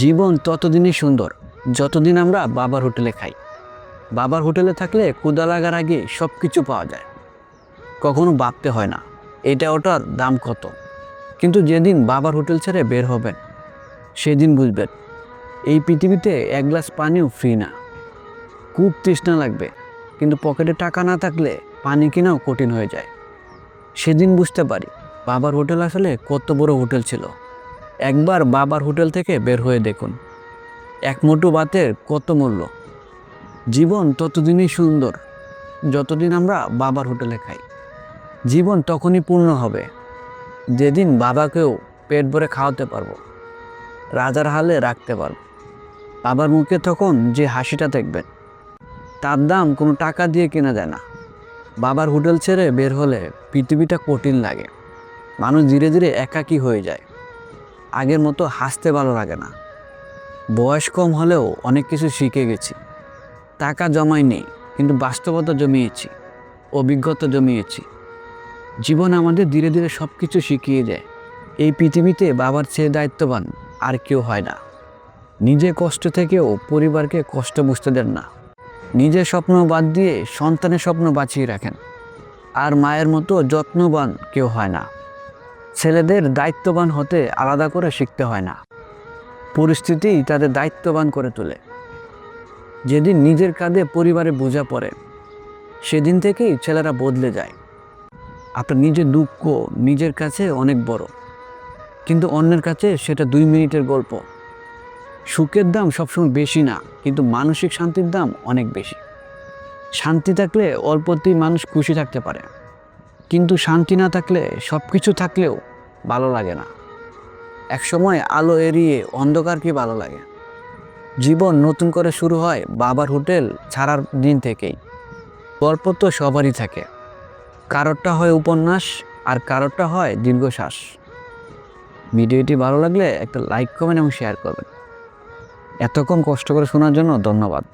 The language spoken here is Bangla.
জীবন ততদিনই সুন্দর, যতদিন আমরা বাবার হোটেলে খাই। বাবার হোটেলে থাকলে ক্ষুদা লাগার আগে সব কিছু পাওয়া যায়। কখনো ভাবতে হয় না, এটা ওটার দাম কত। কিন্তু যেদিন বাবার হোটেল ছেড়ে বের হবেন, সেদিন বুঝবেন, এই পৃথিবীতে এক গ্লাস পানিও ফ্রি না। খুব তৃষ্ণা লাগবে, কিন্তু পকেটে টাকা না থাকলে পানি কেনাও কঠিন হয়ে যায়। সেদিন বুঝতে পারি, বাবার হোটেল আসলে কত বড় হোটেল ছিল। একবার বাবার হোটেল থেকে বের হয়ে দেখুন। এক মুঠো ভাতের কত মূল্য। জীবন ততদিনই সুন্দর, যতদিন আমরা বাবার হোটেলে খাই। জীবন তখনই পূর্ণ হবে, যেদিন বাবাকেও পেট ভরে খাওয়াতে পারব, রাজার হালে রাখতে পারব। বাবার মুখে তখন যে হাসিটা দেখবেন, তার দাম কোনো টাকা দিয়ে কেনা যায় না। বাবার হোটেল ছেড়ে বের হলে পৃথিবীটা কঠিন লাগে, মানুষ ধীরে ধীরে একাকী হয়ে যায়। আগের মতো হাসতে ভালো লাগে না। বয়স কম হলেও অনেক কিছু শিখে গেছি। টাকা জমাই নেই, কিন্তু বাস্তবতা জমিয়েছি, অভিজ্ঞতা জমিয়েছি। জীবন আমাদের ধীরে ধীরে সব কিছু শিখিয়ে দেয়। এই পৃথিবীতে বাবার চেয়ে দায়িত্ববান আর কেউ হয় না। নিজে কষ্ট থেকেও পরিবারকে কষ্ট বুঝতে দেন না। নিজের স্বপ্ন বাদ দিয়ে সন্তানের স্বপ্ন বাঁচিয়ে রাখেন। আর মায়ের মতো যত্নবান কেউ হয় না। ছেলেদের দায়িত্ববান হতে আলাদা করে শিখতে হয় না। পরিস্থিতি তাদের দায়িত্ববান করে তোলে। যেদিন নিজের কাঁধে পরিবারে বোঝা পড়ে, সেদিন থেকেই ছেলেরা বদলে যায়। আপনার নিজের দুঃখ নিজের কাছে অনেক বড়, কিন্তু অন্যের কাছে সেটা দুই মিনিটের গল্প। সুখের দাম সবসময় বেশি না, কিন্তু মানসিক শান্তির দাম অনেক বেশি। শান্তি থাকলে অল্পতেই মানুষ খুশি থাকতে পারে। কিন্তু শান্তি না থাকলে সব কিছু থাকলেও ভালো লাগে না। একসময় আলো এড়িয়ে অন্ধকার কি ভালো লাগে? জীবন নতুন করে শুরু হয় বাবার হোটেল ছাড়ার দিন থেকেই। গল্প তো সবারই থাকে। কারোরটা হয় উপন্যাস আর কারোরটা হয় দীর্ঘশ্বাস। ভিডিওটি ভালো লাগলে একটা লাইক করবেন এবং শেয়ার করবেন। এতক্ষণ কষ্ট করে শোনার জন্য ধন্যবাদ।